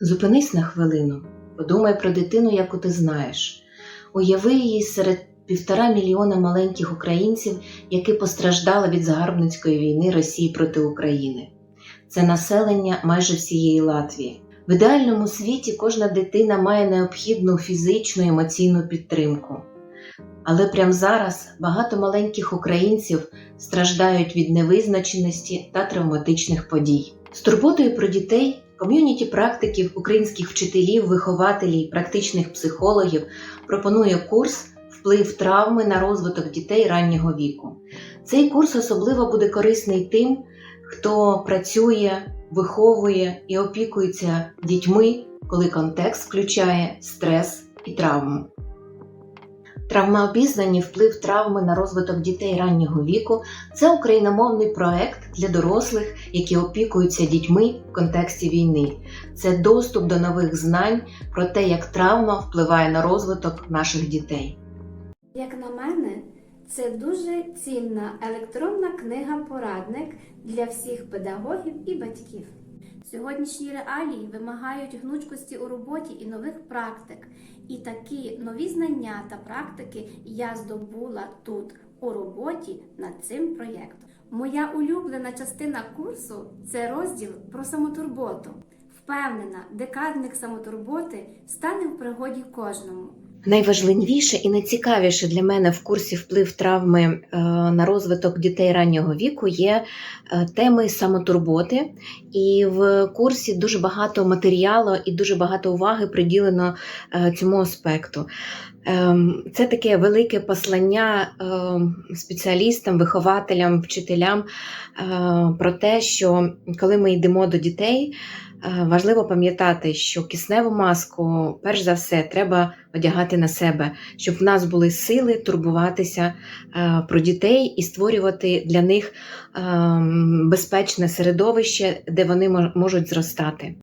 Зупинись на хвилину, подумай про дитину, яку ти знаєш. Уяви її серед півтора мільйона маленьких українців, які постраждали від загарбницької війни Росії проти України. Це населення майже всієї Латвії. В ідеальному світі кожна дитина має необхідну фізичну і емоційну підтримку. Але прямо зараз багато маленьких українців страждають від невизначеності та травматичних подій. З турботою про дітей ком'юніті практиків, українських вчителів, вихователів, практичних психологів пропонує курс Вплив травми на розвиток дітей раннього віку. Цей курс особливо буде корисний тим, хто працює, виховує і опікується дітьми, коли контекст включає стрес і травму. Травмообізнані вплив травми на розвиток дітей раннього віку це україномовний проект для дорослих, які опікуються дітьми в контексті війни. Це доступ до нових знань про те, як травма впливає на розвиток наших дітей. Як на мене, це дуже цінна електронна книга-порадник для всіх педагогів і батьків. Сьогоднішні реалії вимагають гнучкості у роботі і нових практик. І такі нові знання та практики я здобула тут у роботі над цим проєктом. Моя улюблена частина курсу це розділ про самотурботу. Впевнена, декадник самотурботи стане в пригоді кожному. Найважливіше і найцікавіше для мене в курсі вплив травми е, на розвиток дітей раннього віку є е, теми самотурботи, і в курсі дуже багато матеріалу і дуже багато уваги приділено е, цьому аспекту. Ем, Це таке велике послання спеціалістам, вихователям, вчителям про те, що коли ми йдемо до дітей, важливо пам'ятати, що кисневу маску, перш за все, треба одягати на себе, щоб в нас були сили турбуватися е, про дітей і створювати для них ем, безпечне середовище, де вони можуть зростати.